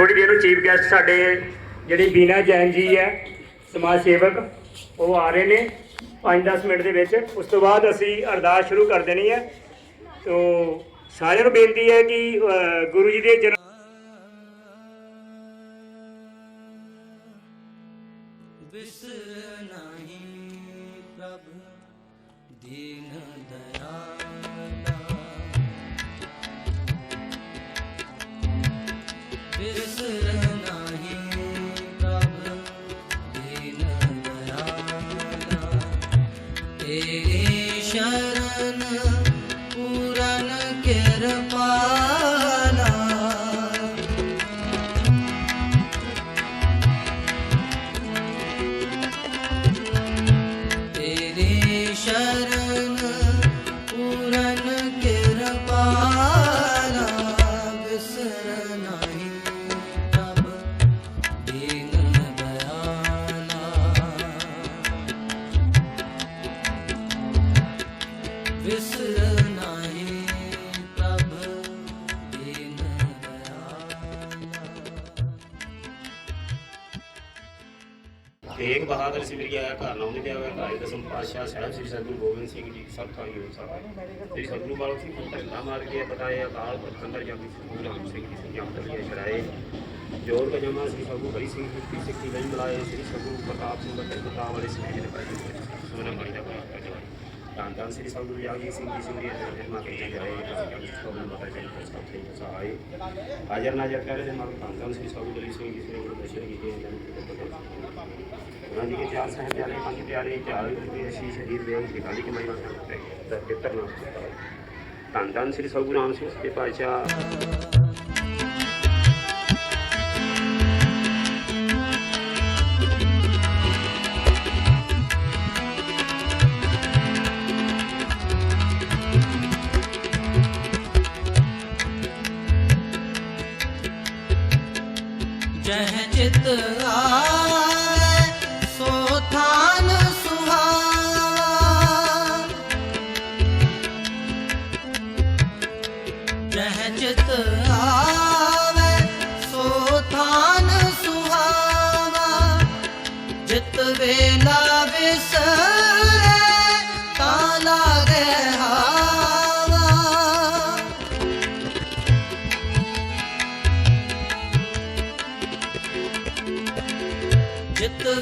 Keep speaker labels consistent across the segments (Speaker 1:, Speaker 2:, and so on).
Speaker 1: ਥੋੜੀ ਦੇਰ ਨੂੰ ਚੀਫ ਗੈਸਟ ਸਾਡੇ ਜਿਹੜੀ ਬੀਨਾ ਜੈਨ ਜੀ ਹੈ, ਸਮਾਜ ਸੇਵਕ, ਉਹ ਆ ਰਹੇ ਨੇ 5-10 ਮਿੰਟ ਦੇ ਵਿੱਚ। ਉਸ ਤੋਂ ਬਾਅਦ ਅਸੀਂ ਅਰਦਾਸ ਸ਼ੁਰੂ ਕਰ ਦੇਣੀ ਹੈ। ਤੋ ਸਾਰਿਆਂ ਨੂੰ ਬੇਨਤੀ ਹੈ ਕਿ ਗੁਰੂ ਜੀ ਦੇ ਜਨਮ
Speaker 2: ਵਿਸਰ ਪ੍ਰਭ ਦੀਨ ਦਇਆਲਾ ਤੇਰੀ ਸ਼ਰਨ ਪੂਰਨ ਕਿਰਪਾਲਾ ਤੇਰੀ ਸ਼ਰਨ ਵਿਸਰ ਨਹੀਂ ਪ੍ਰਭ ਦੀਨ ਦਇਆਲਾ
Speaker 3: ਤੇਗ ਬਹਾਦਰ ਸਿਮਰਿਆ ਘਰ ਲਾਉਂਦੇ ਪਿਆ ਹੋਇਆ ਕਾਲੀ ਦਸਮ ਪਾਤਸ਼ਾਹ ਸਾਹਿਬ ਸ੍ਰੀ ਸਤਿਗੁਰੂ ਗੋਬਿੰਦ ਸਿੰਘ ਜੀ ਸਭ ਤੋਂ ਯੋਗ ਸਾਹਿਬ ਸ੍ਰੀ ਸਤਿਗੁਰੂ ਬਾਲਕ ਸਿੰਘ ਜੀ ਢੱਲਾ ਮਾਰ ਕੇ ਬਤਾਏ ਅਕਾਲ ਪੁਰਖ ਅੰਦਰ ਜਗ ਸਤਿਗੁਰੂ ਰਾਮ ਸਿੰਘ ਜੀ ਸਿੰਘ ਜਮ ਤਲੀਏ ਛੜਾਏ ਜੋਰ ਕਜਮਾ ਸ੍ਰੀ ਸਤਿਗੁਰੂ ਹਰੀ ਸਿੰਘ ਜੀ ਕੀ ਸਿੱਖੀ ਲਈ ਮਲਾਏ ਸ੍ਰੀ ਸਤਿਗੁਰੂ ਪ੍ਰਤਾਪ ਸਿੰਘ ਬਟੇ ਪ੍ਰਤਾਪ ਵਾਲੇ ਸਿੰਘ ਜੀ ਨੇ ਪਾਈ ਸੋਨਾ ਬਣੀ ਦਾ ਬਣਾ ਕੇ ਤਾਂ ਤਾਂ ਸ੍ਰੀ ਸਤਿਗੁਰੂ ਜਾਗੀ ਸਿੰਘ ਜੀ ਸਿੰਘ ਜੀ ਦੇ ਮਾ ਕੇ ਜਾਏ ਜਗ ਸਤਿਗੁਰੂ ਮਾਤਾ ਜੀ ਸਭ ਤੇ ਸਹਾਈ ਹਾਜ਼ਰ ਨਾਜ਼ਰ ਕਰੇ ਦੇ ਮਨ ਤਾਂ ਤਾਂ ਸ੍ਰੀ ਸਤਿਗੁਰੂ ਹਰੀ ਸਿੰਘ ਜੀ ਸਿੰਘ ਗੁਰੂ ਦਰਸ਼ਨ ਕੀਤੇ ਉਹਨਾਂ ਜੀ ਕੇ ਚਾਰ ਸਹਿਬ ਪਿਆਰੇ ਪੰਜ ਪਿਆਰੇ ਚਾਰ ਰੁਪਏ ਅਸੀਂ ਸ਼ਹੀਦ ਦੇ ਅੰਤ ਕਮਾਈ ਵਾਸਤੇ ਕਰਦੇ ਤਾਂ ਕਿਤਰ ਧੰਨ ਧੰਨ ਸ੍ਰੀ ਸਤਿਗੁਰੂ ਰਾਮ ਸਿੰਘ ਸੱਚੇ ਪਾਤਸ਼ਾਹ
Speaker 2: ਚਿਤ ਆਵੇ ਸੋ ਥਾਨ ਸੁਹਾਵਾ ਜਹ ਚਿਤ ਆਵੇ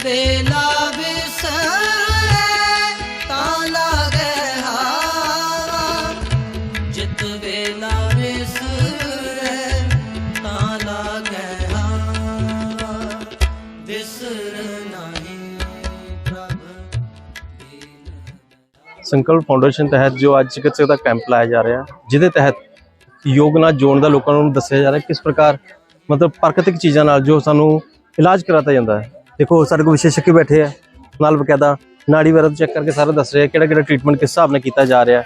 Speaker 2: ਵੇਲਾ ਵਿਸਰੇ ਤਾਂ ਲਾਗੇ ਹਾਵਾ ਜਿਤ ਵੇਲਾ ਵਿਸਰੇ ਤਾਂ ਲਾਗੇ ਹਾਵਾ ਵਿਸਰ ਨਹੀਂ ਪ੍ਰਭ
Speaker 4: ਸੰਕਲਪ ਫਾਊਂਡੇਸ਼ਨ ਤਹਿਤ ਜੋ ਅੱਜ ਚਿਕਿਤਸਕ ਦਾ ਕੈਂਪ ਲਾਇਆ ਜਾ ਰਿਹਾ, ਜਿਹਦੇ ਤਹਿਤ ਯੋਗ ਨਾਲ ਜੋੜਨ ਦਾ ਲੋਕਾਂ ਨੂੰ ਦੱਸਿਆ ਜਾ ਰਿਹਾ, ਕਿਸ ਪ੍ਰਕਾਰ ਮਤਲਬ ਪ੍ਰਾਕ੍ਰਿਤਿਕ ਚੀਜ਼ਾਂ ਨਾਲ ਜੋ ਸਾਨੂੰ ਇਲਾਜ ਕਰਾਤਾ ਜਾਂਦਾ ਹੈ। ਦੇਖੋ, ਸਾਡੇ ਕੋਲ ਵਿਸ਼ੇਸ਼ज्ञ ਬੈਠੇ ਆ। ਨਾਲ ਬਕਾਇਦਾ ਨਾੜੀ ਵਗੈਰਾ ਚੈੱਕ ਕਰਕੇ ਸਾਰਾ ਦੱਸ ਰਿਹਾ ਕਿਹੜਾ ਕਿਹੜਾ ਟ੍ਰੀਟਮੈਂਟ ਕਿਸ ਹਿਸਾਬ ਨਾਲ ਕੀਤਾ ਜਾ ਰਿਹਾ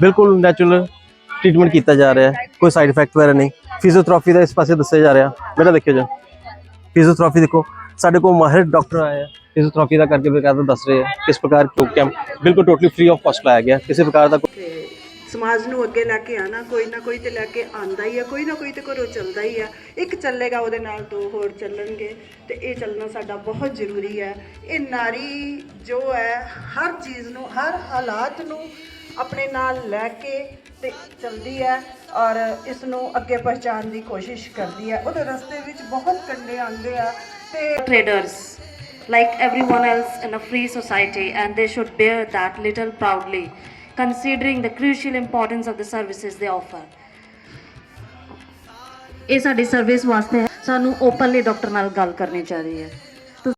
Speaker 4: ਬਿਲਕੁਲ ਨੈਚੁਰਲ ਟ੍ਰੀਟਮੈਂਟ ਕੀਤਾ ਜਾ ਰਿਹਾ ਕੋਈ ਸਾਈਡ ਇਫੈਕਟ ਵਗੈਰਾ ਨਹੀਂ। ਫਿਜ਼ੀਓਥੈਰੇਪੀ ਦਾ ਇਸ ਪਾਸੇ ਦੱਸਿਆ ਜਾ ਰਿਹਾ। ਬੇਟਾ ਦੇਖਿਓ ਜੀ। ਫਿਜ਼ੀਓਥੈਰੇਪੀ ਦੇਖੋ। ਸਾਡੇ ਕੋਲ ਮਾਹਿਰ ਡਾਕਟਰ ਆਏ ਆ ਫਿਜ਼ੀਓਥੈਰੇਪੀ ਦਾ ਕਰਕੇ ਬਕਾਇਦਾ ਦੱਸ ਰਹੇ ਆ ਕਿਸ ਪ੍ਰਕਾਰ ਯੋਗ ਬਿਲਕੁਲ ਟੋਟਲੀ ਫ੍ਰੀ ਆਫ ਕਾਸਟ ਲਾਇਆ ਗਿਆ ਕਿਸੇ ਪ੍ਰਕਾਰ ਦਾ ਕੋਈ
Speaker 5: ਸਮਾਜ ਨੂੰ ਅੱਗੇ ਲੈ ਕੇ ਆਣਾ, ਕੋਈ ਨਾ ਕੋਈ ਤੇ ਲੈ ਕੇ ਆਂਦਾ ਹੀ ਆ, ਕੋਈ ਨਾ ਕੋਈ ਤੇ ਘਰੋਂ ਚੱਲਦਾ ਹੀ ਆ। ਇੱਕ ਚੱਲੇਗਾ ਉਹਦੇ ਨਾਲ, ਦੋ ਹੋਰ ਚੱਲਣਗੇ, ਤੇ ਇਹ ਚੱਲਣਾ ਸਾਡਾ ਬਹੁਤ ਜ਼ਰੂਰੀ ਹੈ। ਇਹ ਨਾਰੀ ਜੋ ਹੈ, ਹਰ ਚੀਜ਼ ਨੂੰ, ਹਰ ਹਾਲਾਤ ਨੂੰ ਆਪਣੇ ਨਾਲ ਲੈ ਕੇ ਤੇ ਚਲਦੀ ਹੈ ਔਰ ਇਸ ਨੂੰ ਅੱਗੇ ਪਹੁੰਚਾਉਣ ਦੀ ਕੋਸ਼ਿਸ਼ ਕਰਦੀ ਹੈ। ਉਹਦੇ ਰਸਤੇ ਵਿੱਚ ਬਹੁਤ ਕੰਡੇ ਆਉਂਦੇ ਆ ਤੇ
Speaker 6: traders, like everyone else in a free society, and they should bear that little proudly. Considering the crucial importance of the services they offer ਇਹ ਸਾਡੀ ਸਰਵਿਸ ਵਾਸਤੇ ਹੈ ਸਾਨੂੰ ਓਪਨਲੀ ਡਾਕਟਰ ਨਾਲ ਗੱਲ ਕਰਨੀ ਚਾਹੀਦੀ ਹੈ